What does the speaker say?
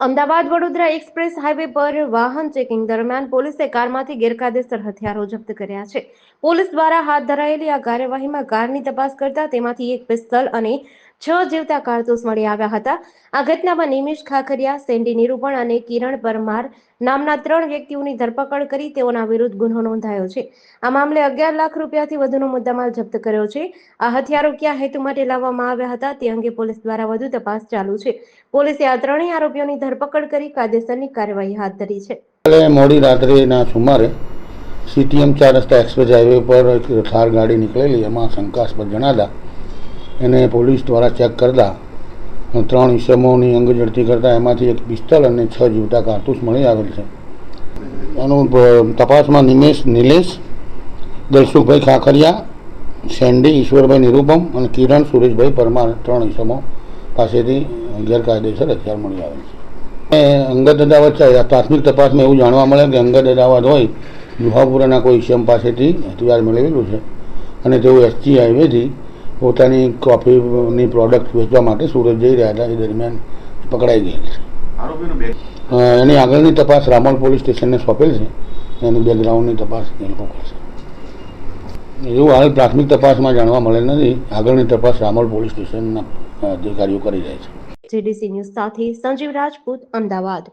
Ahmedabad Vadodara express highway પર વાહન checking દરમિયાન પોલીસે કારમાંથી ગેરકાયદેસર હથિયારો જપ્ત કર્યા છે. પોલીસ દ્વારા હાથ ધરાયેલી આ કાર્યવાહીમાં કારની તપાસ કરતા તેમાંથી એક પિસ્તલ અને છ જીવતા કારતૂસ મળી આવ્યા હતા. આ ઘટનામાં નિમિષ ખાખરિયા સેન્ડી નિરૂપણ અને કિરણ પરમાર નામના ત્રણ વ્યક્તિઓની ધરપકડ કરી તેઓના વિરુદ્ધ ગુનો નોંધાયો છે. આ મામલે અગિયાર લાખ રૂપિયાથી વધુનો મુદ્દામાલ જપ્ત કર્યો છે. આ હથિયારો ક્યાં હેતુ માટે લાવવામાં આવ્યા હતા તે અંગે પોલીસ દ્વારા વધુ તપાસ ચાલુ છે. પોલીસે આ ત્રણેય આરોપીઓની ધરપકડ કરી કાયદેસરની કાર્યવાહી હાથ ધરી છે. મોડી રાત્રિના સુમારે સીટીએમ ચાર રસ્તા એક્સપ્રેસ હાઈવે પર એક થાર ગાડી નીકળેલી. એમાં શંકાસ્પદ જણાતા એને પોલીસ દ્વારા ચેક કરતા ત્રણ ઈસમોની અંગ ઝડપી કરતા એમાંથી એક પિસ્તલ અને છ જીવતા કારતૂસ મળી આવેલ છે. એનું તપાસમાં નિમેશ, નિલેશ દલસુખભાઈ ખાખરિયા, સેન્ડી, ઈશ્વરભાઈ નિરૂપમ અને કિરણ સુરેશભાઈ પરમાર ત્રણ ઈસમો પાસેથી ગેરકાયદેસર હથિયાર મળી આવેલ છે. અંગત અદાવત પ્રાથમિક તપાસમાં એવું જાણવા મળે કે અંગત અદાવત હોય, જુહાપુરાના કોઈ ઇસમ પાસેથી હથિયાર મેળવેલું છે અને તેઓ એસજી હાઈવેથી પોતાની કોફીની પ્રોડક્ટ વેચવા માટે સુરત જઈ રહ્યા હતા. એ દરમિયાન પકડાઈ ગયેલ છે. એની આગળની તપાસ રામોલ પોલીસ સ્ટેશનને સોંપેલ છે. એની બેકગ્રાઉન્ડની તપાસ એ લોકો કરશે એવું હાલ પ્રાથમિક તપાસમાં જાણવા મળેલ નથી. આગળની તપાસ રામોલ પોલીસ સ્ટેશનના અધિકારીઓ કરી રહ્યા છે. જીડીસી ન્યૂઝ સાથે સંજીવ રાજપૂત અમદાવાદ.